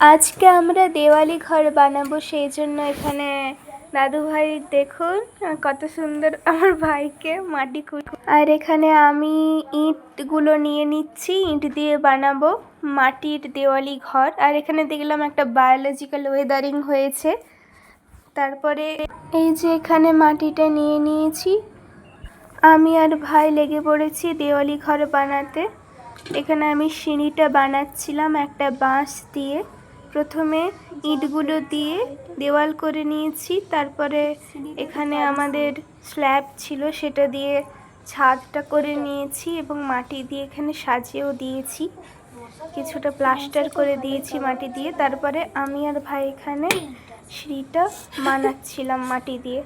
আজকে আমরা দেওয়ালি ঘর বানাবো, সেই জন্য এখানে দাদু ভাই দেখুন কত সুন্দর আমার ভাইকে মাটি খুঁড় আর এখানে আমি ইঁটগুলো নিয়ে নিচ্ছি, ইঁট দিয়ে বানাবো মাটির দেওয়ালি ঘর। আর এখানে দেখলাম একটা বায়োলজিক্যাল ওয়েদারিং হয়েছে। তারপরে এই যে এখানে মাটিটা নিয়ে নিয়েছি। আমি আর ভাই লেগে পড়েছি দেওয়ালি ঘর বানাতে। এখানে আমি সিঁড়িটা বানাচ্ছিলাম একটা বাঁশ দিয়ে। প্রথমে ইটগুলো দিয়ে দেওয়াল করে নিয়েছি। তারপরে এখানে আমাদের স্ল্যাব ছিল, সেটা দিয়ে ছাদটা করে নিয়েছি এবং মাটি দিয়ে এখানে সাজিয়েও দিয়েছি। কিছুটা প্লাস্টার করে দিয়েছি মাটি দিয়ে। তারপরে আমি আর ভাই এখানে সিঁড়িটা বানাচ্ছিলাম মাটি দিয়ে।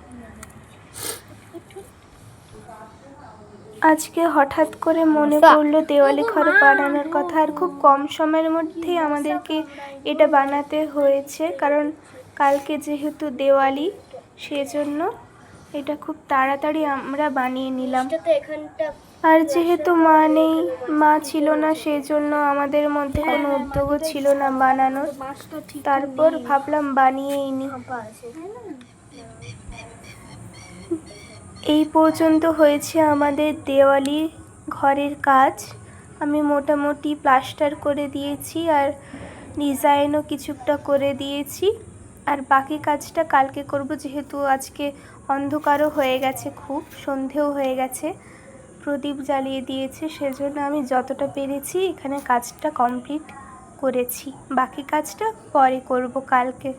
আজকে হঠাৎ করে মনে পড়ল দেওয়ালি ঘর বানানোর কথা আর খুব কম সময়ের মধ্যেই আমাদেরকে এটা বানাতে হয়েছে। কারণ কালকে যেহেতু দেওয়ালি সেজন্য এটা খুব তাড়াতাড়ি আমরা বানিয়ে নিলাম। আর যেহেতু মা নেই মা ছিল না সেই জন্য আমাদের মধ্যে কোনো উদ্যোগও ছিল না বানানোর। তারপর ভাবলাম বানিয়েই নি। এই পর্যন্ত হয়েছে আমাদের দেওয়ালি ঘরের কাজ। আমি মোটামুটি প্লাস্টার করে দিয়েছি আর ডিজাইনও কিছুটা করে দিয়েছি। আর বাকি কাজটা কালকে করব যেহেতু আজকে অন্ধকারও হয়ে গেছে খুব, সন্ধেও হয়ে গেছে। প্রদীপ জ্বালিয়ে দিয়েছে, সেজন্য আমি যতটা পেরেছি এখানে কাজটা কমপ্লিট করেছি। বাকি কাজটা পরে করব কালকে।